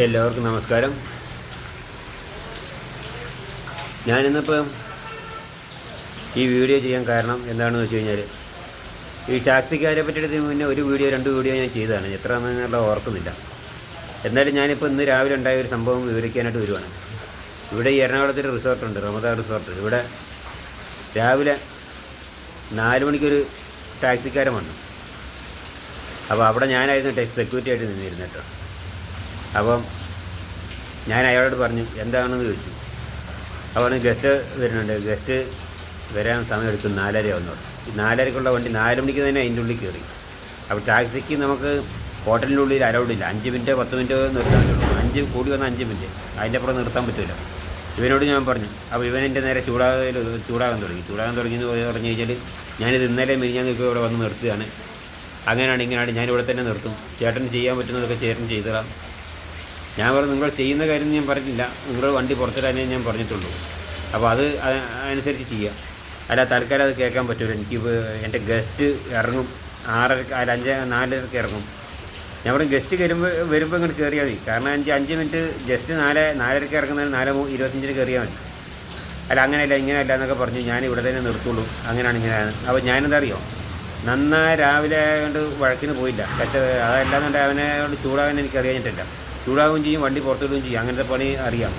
എല്ലാവർക്കും നമസ്കാരം. ഞാനിന്നിപ്പം ഈ വീഡിയോ ചെയ്യാൻ കാരണം എന്താണെന്ന് വെച്ച് കഴിഞ്ഞാൽ ഈ ടാക്സിക്കാരെ പറ്റിയിട്ട് മുന്നേ ഒരു വീഡിയോ രണ്ട് വീഡിയോ ഞാൻ ചെയ്തതാണ്. എത്ര എന്നുള്ള ഓർക്കുന്നില്ല. എന്നാലും ഞാനിപ്പോൾ ഇന്ന് രാവിലെ ഉണ്ടായ ഒരു സംഭവം വിവരിക്കാനായിട്ട് വരുവാണ്. ഇവിടെ ഈ എറണാകുളത്തൊരു റിസോർട്ടുണ്ട് റമദാ റിസോർട്ട് ഇവിടെ രാവിലെ നാല് മണിക്കൊരു ടാക്സിക്കാരൻ വന്നു. അപ്പോൾ അവിടെ ഞാനായിരുന്നു സെക്യൂരിറ്റി ആയിട്ട് നിന്നിരുന്നു കേട്ടോ. അപ്പം ഞാൻ അയാളോട് പറഞ്ഞു എന്താണെന്ന് ചോദിച്ചു? അപ്പോൾ ഗസ്റ്റ് വരുന്നുണ്ട്. ഗസ്റ്റ് വരാൻ സമയം എടുക്കും നാലര വന്നോളൂ നാലരക്കുള്ള വണ്ടി നാല് മണിക്ക് തന്നെ അതിന്റെ ഉള്ളിൽ കയറി. അപ്പോൾ ടാക്സിക്ക് നമുക്ക് ഹോട്ടലിന്റെ ഉള്ളിൽ അലൗഡ് ഇല്ല. അഞ്ച് മിനിറ്റ് പത്ത് മിനിറ്റ് നിർത്താൻ പറ്റുള്ളൂ. അഞ്ച് കൂടി വന്ന അഞ്ച് മിനിറ്റ്. അതിന്റെ അപ്പുറം നിർത്താൻ പറ്റില്ല. ഇവനോട് ഞാൻ പറഞ്ഞു അപ്പോൾ ഇവൻ എന്റെ നേരെ ചൂടാകൽ ചൂടാകാൻ തുടങ്ങി. ചൂടാകാൻ തുടങ്ങി എന്ന് പറഞ്ഞു കഴിഞ്ഞാൽ ഞാനിത് ഇന്നലെ മിനിഞ്ഞാൽ നിൽക്കുക ഇവിടെ വന്ന് നിർത്തുകയാണ്. അങ്ങനെയാണ് ഇങ്ങനെയാണ് ഞാൻ ഇവിടെ തന്നെ നിർത്തും. ചേട്ടൻ ചെയ്യാൻ പറ്റുന്നതൊക്കെ ചേട്ടൻ ചെയ്തതാണ് ഞാൻ പറഞ്ഞു നിങ്ങൾ ചെയ്യുന്ന കാര്യം ഞാൻ പറഞ്ഞില്ല നിങ്ങൾ വണ്ടി പുറത്തിടാനേ ഞാൻ പറഞ്ഞിട്ടുള്ളൂ. അപ്പോൾ അത് അനുസരിച്ച് ചെയ്യാം. അല്ല തൽക്കാലം അത് കേൾക്കാൻ പറ്റില്ല എനിക്ക് എന്റെ ഗസ്റ്റ് ഇറങ്ങും. ആറര അല്ല അഞ്ച് നാലരക്ക് ഇറങ്ങും. ഞാൻ പറഞ്ഞു ഗസ്റ്റ് വരുമ്പോൾ വരുമ്പോൾ ഇങ്ങോട്ട് കയറിയാൽ മതി. കാരണം അഞ്ച് അഞ്ച് മിനിറ്റ് ജസ്റ്റ് നാല് നാലരക്ക് ഇറങ്ങുന്നതിന് നാല് ഇരുപത്തഞ്ചിന് കയറിയാൽ മതി. അല്ല അങ്ങനെയല്ല ഇങ്ങനെയല്ല എന്നൊക്കെ പറഞ്ഞു ഞാൻ ഇവിടെ തന്നെ നിർത്തുള്ളൂ. അങ്ങനെയാണ് ഇങ്ങനെയാണ് അപ്പോൾ ഞാനെന്താ അറിയോ? നന്നായി രാവിലെ കൊണ്ട് വഴക്കിന് പോയില്ല. പക്ഷേ അതല്ലാന്നുണ്ടെങ്കിൽ അവനെ കൊണ്ട് ചൂടാകാൻ എനിക്ക് അറിയാഞ്ഞിട്ടില്ല ചൂടാവുകയും ചെയ്യും വണ്ടി പുറത്തിടുകയും ചെയ്യും. അങ്ങനത്തെ പണി അറിയാം.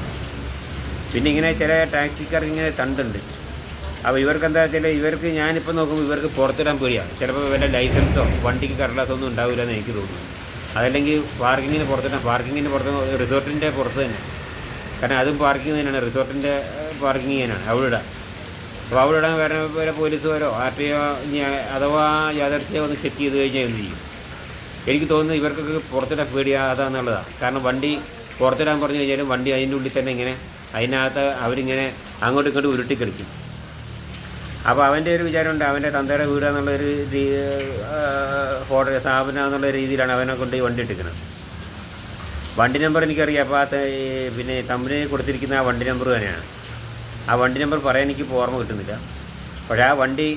പിന്നെ ഇങ്ങനെ ചില ടാക്സിക്കാർക്ക് ഇങ്ങനെ തണ്ടുണ്ട്. അപ്പോൾ ഇവർക്ക് എന്താ വെച്ചാൽ ഇവർക്ക് ഞാനിപ്പോൾ നോക്കുമ്പോൾ ഇവർക്ക് പുറത്തിടാൻ പേടിയാണ് ചിലപ്പോൾ വല്ല ലൈസൻസോ വണ്ടിക്ക് കടലാസോ ഒന്നും ഉണ്ടാവില്ല എന്ന് എനിക്ക് തോന്നുന്നു. അതല്ലെങ്കിൽ പാർക്കിങ്ങിന് പുറത്തിടാം പാർക്കിങ്ങിന് പുറത്ത് റിസോർട്ടിന്റെ പുറത്ത് തന്നെ. കാരണം അതും പാർക്കിംഗ് തന്നെയാണ്. റിസോർട്ടിന്റെ പാർക്കിംഗ് തന്നെയാണ്. അവിടെ ഇടാം. അപ്പോൾ അവിടെ ഇടാൻ വേറെ പോലീസുകാരോ ആർ ടി ഒ അഥവാ യാഥാർത്ഥ്യം ഒന്ന് ചെക്ക് ചെയ്ത് കഴിഞ്ഞാൽ എന്ത് ചെയ്യും? എനിക്ക് തോന്നുന്നത് ഇവർക്കൊക്കെ പുറത്തിടാൻ പേടിയാ അതാന്നുള്ളതാണ് കാരണം വണ്ടി പുറത്തിടാൻ പറഞ്ഞു കഴിഞ്ഞാലും വണ്ടി അതിന്റെ ഉള്ളിൽ തന്നെ ഇങ്ങനെ അതിനകത്ത് അവരിങ്ങനെ അങ്ങോട്ടും ഇങ്ങോട്ടും ഉരുട്ടി കളിക്കും അപ്പോൾ അവന്റെ ഒരു വിചാരമുണ്ട് അവന്റെ തന്തയുടെ വീട് എന്നുള്ളൊരു ഹോട്ടൽ സ്ഥാപനം എന്നുള്ള രീതിയിലാണ് അവനെ കൊണ്ട് വണ്ടി എടുക്കുന്നത്. വണ്ടി നമ്പർ എനിക്കറിയാം അപ്പോൾ ആ പിന്നെ കമ്പനി കൊടുത്തിരിക്കുന്ന ആ വണ്ടി നമ്പർ തന്നെയാണ്. ആ വണ്ടി നമ്പർ പറയാൻ എനിക്ക് ഓർമ്മ കിട്ടുന്നില്ല. പക്ഷേ ആ വണ്ടി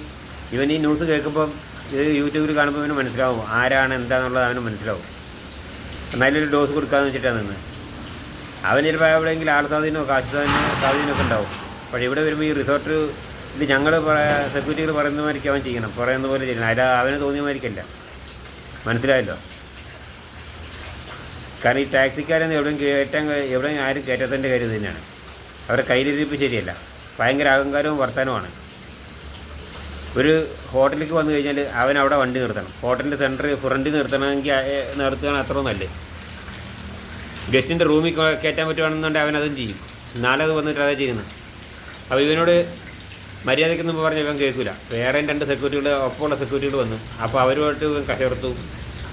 ഇവൻ ഈ ന്യൂസ് കേൾക്കുമ്പം ഇത് യൂട്യൂബിൽ കാണുമ്പോൾ അവന് മനസ്സിലാവും. ആരാണ് എന്താണെന്നുള്ളത് അവന് മനസ്സിലാവും. നല്ലൊരു ഡോസ് കൊടുക്കാമെന്ന് വെച്ചിട്ടാണ് നിന്ന്. അവൻ ചിലപ്പോൾ എവിടെയെങ്കിലും ആൾ സ്വാധീനമോ കാശ് സ്വാധീനമോ സ്വാധീനമൊക്കെ ഉണ്ടാവും. പക്ഷേ ഇവിടെ വരുമ്പോൾ ഈ റിസോർട്ട് ഇത് ഞങ്ങൾ സെക്യൂരിറ്റികൾ പറയുന്ന മാതിരിക്ക് അവൻ ചെയ്യണം. പറയുന്ന പോലെ ചെയ്യണം. അല്ല അവന് തോന്നിയ മാതിരിക്കല്ല മനസ്സിലായല്ലോ? കാരണം ഈ ടാക്സിക്കാരെന്ന് എവിടെയും കയറ്റാൻ എവിടെയും ആരും കയറ്റാത്തതിന്റെ കാര്യം തന്നെയാണ്. അവരുടെ കയ്യിലിരിപ്പ് ശരിയല്ല. ഭയങ്കര അഹങ്കാരവും വർത്തമാനമാണ് ഒരു ഹോട്ടലിലേക്ക് വന്നു കഴിഞ്ഞാൽ അവൻ അവിടെ വണ്ടി നിർത്തണം. ഹോട്ടലിന്റെ സെന്റർ ഫ്രണ്ടിൽ നിർത്തണമെങ്കിൽ നിർത്തുകയാണ് അത്ര നല്ലത്. ഗസ്റ്റിന്റെ റൂമിൽ കയറ്റാൻ പറ്റുവാണെന്നുണ്ടെങ്കിൽ അവൻ അതും ചെയ്യും. നാളെ അത് വന്നിട്ട് അതാ ചെയ്യുന്നത് അപ്പോൾ ഇവനോട് മര്യാദയ്ക്കൊന്നും പറഞ്ഞ് ഇവൻ കേൾക്കില്ല വേറെ രണ്ട് സെക്യൂരിറ്റികൾ ഒപ്പമുള്ള സെക്യൂരിറ്റികൾ വന്നു. അപ്പോൾ അവരുമായിട്ട് ഇവൻ കയർത്തു.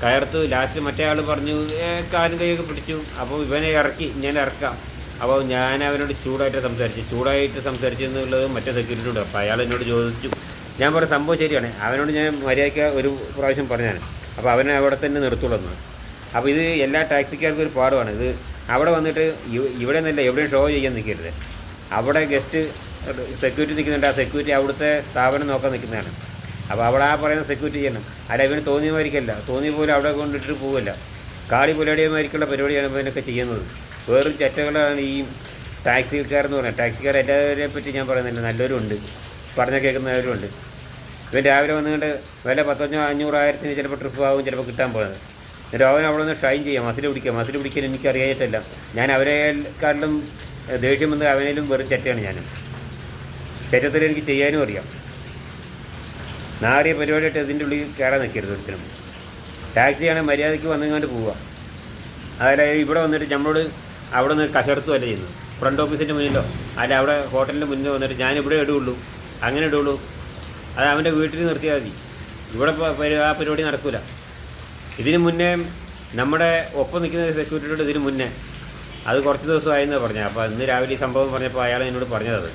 കയർത്തു ലാസ്റ്റ് മറ്റേ ആൾ പറഞ്ഞു "ഏ, കാലും കൈയൊക്കെ പിടിച്ചു. അപ്പോൾ ഇവനെ ഇറക്കി ഞാൻ ഇറക്കാം. അപ്പോൾ ഞാൻ അവനോട് ചൂടായിട്ട് സംസാരിച്ചു. ചൂടായിട്ട് സംസാരിച്ചു എന്നുള്ളത് മറ്റേ സെക്യൂരിറ്റിയോട് അപ്പോൾ അയാൾ എന്നോട് ചോദിച്ചു. ഞാൻ പറഞ്ഞ സംഭവം ശരിയാണ്. അവനോട് ഞാൻ മര്യാദയ്ക്ക് ഒരു പ്രാവശ്യം പറഞ്ഞാണ് അപ്പോൾ അവനെ അവിടെ തന്നെ നിർത്തുള്ളൂ അപ്പോൾ ഇത് എല്ലാ ടാക്സിക്കാർക്കും ഒരു പാടുമാണ് ഇത് അവിടെ വന്നിട്ട് ഇവ- ഇവിടെ നിന്നല്ല എവിടെയും ഷോ ചെയ്യാൻ നിൽക്കരുത്. അവിടെ ഗസ്റ്റ് സെക്യൂരിറ്റി നിൽക്കുന്നുണ്ട്. ആ സെക്യൂരിറ്റി അവിടുത്തെ സ്ഥാപനം നോക്കാൻ നിൽക്കുന്നതാണ്. അപ്പോൾ അവിടെ ആ പറയുന്ന സെക്യൂരിറ്റി ചെയ്യണം. അല്ല ഇവന് തോന്നിയമായിരിക്കല്ല. തോന്നിയ പോലെ അവിടെ കൊണ്ടിട്ട് പോവില്ല. കാളി പുലടിയമായിരിക്കുള്ള പരിപാടിയാണ് ഇവനൊക്കെ ചെയ്യുന്നത്. വേറൊരു ചെറ്റകളാണ് ഈ ടാക്സിക്കാരെന്ന് പറയുന്നത് ടാക്സിക്കാർ എല്ലാവരെ പറ്റി ഞാൻ പറയുന്നില്ല. നല്ലവരും ഉണ്ട് പറഞ്ഞ കേൾക്കുന്നവരും ഉണ്ട് ഇവൻ രാവിലെ വന്നുകൊണ്ട് വില പത്തഞ്ഞോ അഞ്ഞൂറായിരത്തിന് ചിലപ്പോൾ ട്രിപ്പ് ആവും ചിലപ്പോൾ കിട്ടാൻ പോകുന്നത് എന്നിട്ട് അവൻ അവിടെ നിന്ന് ഷൈൻ ചെയ്യാം. മസിൽ പിടിക്കാം. മസിൽ പിടിക്കാൻ എനിക്ക് അറിയായിട്ടല്ല. ഞാൻ അവരെക്കാട്ടിലും ദേഷ്യം വന്ന് അവനേലും വെറും ചെറ്റയാണ് ഞാനും ചെറ്റത്തിൽ എനിക്ക് ചെയ്യാനും അറിയാം. നാറിയ പരിപാടിയായിട്ട് ഇതിന്റെ ഉള്ളിൽ കയറാൻ നിൽക്കരുത് ഒരിക്കലും. ടാക്സിയാണ് മര്യാദയ്ക്ക് വന്നുകൊണ്ട് പോവുക. അതായത് ഇവിടെ വന്നിട്ട് നമ്മളോട് അവിടെ നിന്ന് കശർത്തുമല്ല ചെയ്യുന്നത് ഫ്രണ്ട് ഓഫീസിന്റെ മുന്നിലോ അല്ല അവിടെ ഹോട്ടലിന്റെ മുന്നിൽ വന്നിട്ട് ഞാൻ ഇവിടെ ഇടുള്ളൂ. അങ്ങനെ ഇടുള്ളൂ. അത് അവന്റെ വീട്ടിൽ നിർത്തിയാൽ മതി. ഇവിടെ ആ പരിപാടി നടക്കില്ല ഇതിന് മുന്നേ നമ്മുടെ ഒപ്പം നിൽക്കുന്ന സെക്യൂരിറ്റിയോട് ഇതിന് മുന്നേ. അത് കുറച്ച് ദിവസമായിരുന്നു പറഞ്ഞത്. അപ്പോൾ ഇന്ന് രാവിലെ ഈ സംഭവം പറഞ്ഞപ്പോൾ അയാൾ എന്നോട് പറഞ്ഞത്.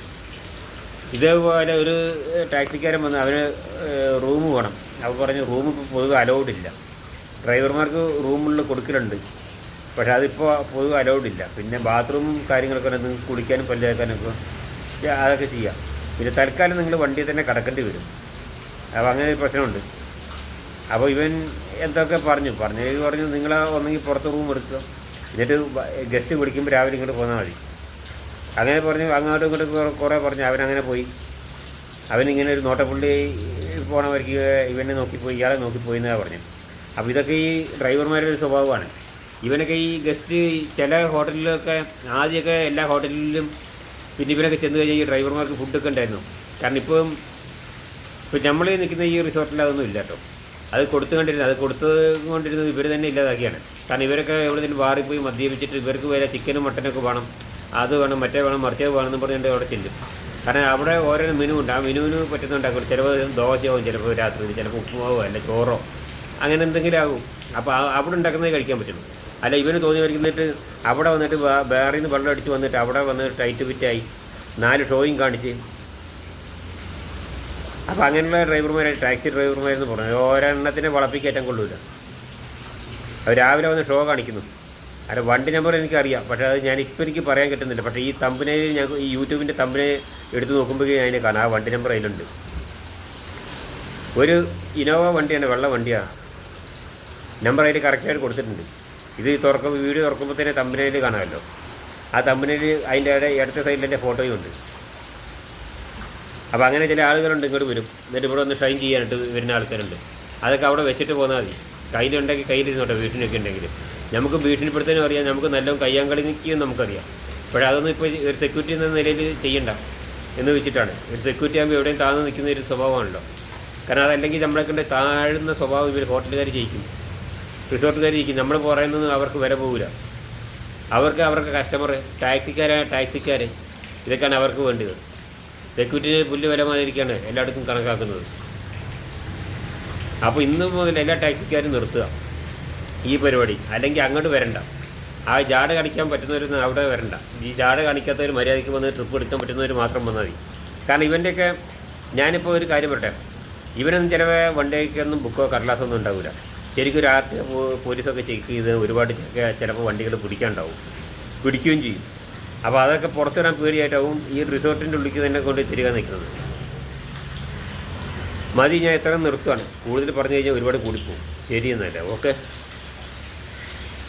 ഇതേപോലെ ഒരു ടാക്സിക്കാരൻ വന്ന് അവന് റൂം വേണം. അപ്പോൾ പറഞ്ഞു റൂം പൊതുവെ അലൗഡ് ഇല്ല. ഡ്രൈവർമാർക്ക് റൂമുകളിൽ കൊടുക്കലുണ്ട്. പക്ഷേ അതിപ്പോൾ പൊതുവെ അലൗഡ് ഇല്ല. പിന്നെ ബാത്റൂമും കാര്യങ്ങളൊക്കെ നിങ്ങൾക്ക് കുളിക്കാനും പല്ലുകേക്കാനൊക്കെ അതൊക്കെ ചെയ്യാം. പിന്നെ തൽക്കാലം നിങ്ങൾ വണ്ടിയിൽ തന്നെ കിടക്കേണ്ടി വരും. അപ്പോൾ അങ്ങനെ ഒരു പ്രശ്നമുണ്ട്. അപ്പോൾ ഇവൻ എന്തൊക്കെ പറഞ്ഞു? പറഞ്ഞു പറഞ്ഞു നിങ്ങൾ ഒന്നെങ്കിൽ പുറത്ത് റൂം എടുക്കുക എന്നിട്ട് ഗസ്റ്റ് വിളിക്കുമ്പോൾ രാവിലെ ഇങ്ങോട്ട് പോന്നാൽ മതി. അങ്ങനെ പറഞ്ഞു അങ്ങോട്ടും ഇങ്ങോട്ട് കുറേ പറഞ്ഞു അവനങ്ങനെ പോയി. അവനിങ്ങനെ ഒരു നോട്ടപ്പുള്ളി പോണവർക്ക് ഇവനെ നോക്കിപ്പോയി ഇയാളെ നോക്കിപ്പോയി എന്നാണ് പറഞ്ഞു. അപ്പോൾ ഇതൊക്കെ ഈ ഡ്രൈവർമാരുടെ ഒരു സ്വഭാവമാണ്. ഇവനൊക്കെ ഈ ഗസ്റ്റ് ചില ഹോട്ടലിലൊക്കെ ആദ്യമൊക്കെ എല്ലാ ഹോട്ടലിലും പിന്നെ ഇവരൊക്കെ ചെന്ന് കഴിഞ്ഞാൽ ഈ ഡ്രൈവർമാർക്ക് ഫുഡൊക്കെ ഉണ്ടായിരുന്നു. കാരണം ഇപ്പം ഇപ്പം നമ്മൾ നിൽക്കുന്ന ഈ റിസോർട്ടിൽ അതൊന്നും ഇല്ല കേട്ടോ. അത് കൊടുത്തു കണ്ടിരുന്നത് അത് കൊടുത്തുകൊണ്ടിരുന്നത് ഇവർ തന്നെ ഇല്ലാതാക്കിയാണ്. കാരണം ഇവരൊക്കെ എവിടെയെങ്കിലും ബാറിൽ പോയി മദ്യപിച്ചിട്ട് ഇവർക്ക് വരെ ചിക്കനും മട്ടനൊക്കെ വേണം അത് വേണം മറ്റേ വേണം മറിച്ചേ വേണമെന്ന് പറഞ്ഞുകൊണ്ട് അവിടെ ചെല്ലും. കാരണം അവിടെ ഓരോ മെനു ഉണ്ട്. ആ മെനുവിന് പറ്റുന്നുണ്ടാക്കും. ചിലപ്പോൾ ദോശയാവും ചിലപ്പോൾ രാത്രി ചിലപ്പോൾ ഉപ്പുമാവോ അല്ല ചോറോ അങ്ങനെ എന്തെങ്കിലും ആകും. അപ്പോൾ അവിടെ ഉണ്ടാക്കുന്നതേ കഴിക്കാൻ പറ്റുള്ളൂ. അല്ല ഇവന് തോന്നി വരുന്നിട്ട് അവിടെ വന്നിട്ട് വേറെ നിന്ന് വെള്ളം അടിച്ച് വന്നിട്ട് അവിടെ വന്ന് ടൈറ്റ് ഫിറ്റായി. നാല് ഷോയും കാണിച്ച്. അപ്പോൾ അങ്ങനെയുള്ള ഡ്രൈവർമാരെ ടാക്സി ഡ്രൈവർമാരെന്ന് പറഞ്ഞു. ഒരെണ്ണത്തിനെ വളപ്പിക്കയറ്റാൻ കൊള്ളൂല. അവർ രാവിലെ വന്ന് ഷോ കാണിക്കുന്നു. അല്ല വണ്ടി നമ്പർ എനിക്കറിയാം. പക്ഷേ അത് ഞാൻ ഇപ്പോൾ എനിക്ക് പറയാൻ കിട്ടുന്നില്ല പക്ഷേ ഈ തമ്പിനെ ഞാൻ ഈ യൂട്യൂബിന്റെ തമ്പിനെ എടുത്ത് നോക്കുമ്പോഴേ അതിനെ കാണാം. ആ വണ്ടി നമ്പർ അതിലുണ്ട്. ഒരു ഇനോവ വണ്ടിയാണ് വെള്ള വണ്ടിയാണ് നമ്പർ അതിൽ കറക്റ്റായിട്ട് കൊടുത്തിട്ടുണ്ട്. ഇത് തുറക്കുമ്പോൾ വീഡിയോ തുറക്കുമ്പോൾ തന്നെ തമ്പനയിൽ കാണാമല്ലോ. ആ തമ്പനയിൽ അതിന്റെ അവിടെ ഇടത്തെ സൈഡിൽ എന്റെ ഫോട്ടോയും ഉണ്ട്. അപ്പോൾ അങ്ങനെ ചില ആളുകളുണ്ട് ഇങ്ങോട്ട് വരും. എന്നിട്ട് ഇവിടെ ഒന്ന് ഷൈൻ ചെയ്യാനായിട്ട് വരുന്ന ആൾക്കാരുണ്ട്. അതൊക്കെ അവിടെ വെച്ചിട്ട് പോന്നാൽ മതി. കയ്യിലുണ്ടെങ്കിൽ കയ്യിലിരുന്നോട്ടെ ഭീഷണിയൊക്കെ ഉണ്ടെങ്കിൽ നമുക്ക് ഭീഷണിപ്പെടുത്താനും അറിയാം. നമുക്ക് നല്ല കയ്യാങ്കളിക്കും നമുക്കറിയാം. പക്ഷേ അതൊന്നും ഇപ്പോൾ ഒരു സെക്യൂരിറ്റി എന്ന നിലയിൽ ചെയ്യണ്ട എന്ന് വെച്ചിട്ടാണ്. ഒരു സെക്യൂരിറ്റി ആകുമ്പോൾ എവിടെയും താഴ്ന്നു നിൽക്കുന്ന ഒരു സ്വഭാവമാണല്ലോ. കാരണം അതല്ലെങ്കിൽ നമ്മളെ കണ്ട് താഴ്ന്ന സ്വഭാവം ഇവർ ഹോട്ടലുകാർ ചെയ്യിക്കും. റിസോർട്ടുകാർ ചെയ്യിക്കും നമ്മൾ പറയുന്നതൊന്നും അവർക്ക് വില പോകില്ല അവർക്ക് അവർക്ക് കസ്റ്റമർ ടാക്സിക്കാരായ ടാക്സിക്കാർ ഇതൊക്കെയാണ് അവർക്ക് വേണ്ടത്. സെക്യൂരിറ്റിന് പുല്ല് വില മാതിരിക്കാണ് എല്ലായിടത്തും കണക്കാക്കുന്നത്. അപ്പോൾ ഇന്ന് മുതൽ എല്ലാ ടാക്സിക്കാരും നിർത്തുക. ഈ പരിപാടി. അല്ലെങ്കിൽ അങ്ങോട്ട് വരണ്ട. ആ ജാട കാണിക്കാൻ പറ്റുന്നവർ അവിടെ വരണ്ട. ഈ ജാട് കാണിക്കാത്തവർ മര്യാദയ്ക്ക് വന്ന് ട്രിപ്പ് എടുക്കാൻ പറ്റുന്നവർ മാത്രം വന്നാൽ മതി. കാരണം ഇവന്റെയൊക്കെ ഞാനിപ്പോൾ ഒരു കാര്യം പറയട്ടെ. ഇവനൊന്നും ചില വണ്ടിക്കൊന്നും ബുക്കോ കടലാസൊന്നും ഉണ്ടാവില്ല ശരിക്കും രാത്രി പോലീസൊക്കെ ചെക്ക് ചെയ്ത് ഒരുപാട് ചിലപ്പോൾ വണ്ടികൾ പിടിക്കാണ്ടാവും. പിടിക്കുകയും ചെയ്യും. അപ്പോൾ അതൊക്കെ പുറത്തു വരാൻ പേടിയായിട്ടാവും ഈ റിസോർട്ടിന്റെ ഉള്ളിലേക്ക് തന്നെ കൊണ്ട് തിരികെ നിൽക്കുന്നത്. മതി ഞാൻ എത്ര നിർത്തുകയാണ് കൂടുതൽ പറഞ്ഞു കഴിഞ്ഞാൽ ഒരുപാട് കൂടിപ്പോവും ശരി എന്നല്ല ഓക്കെ.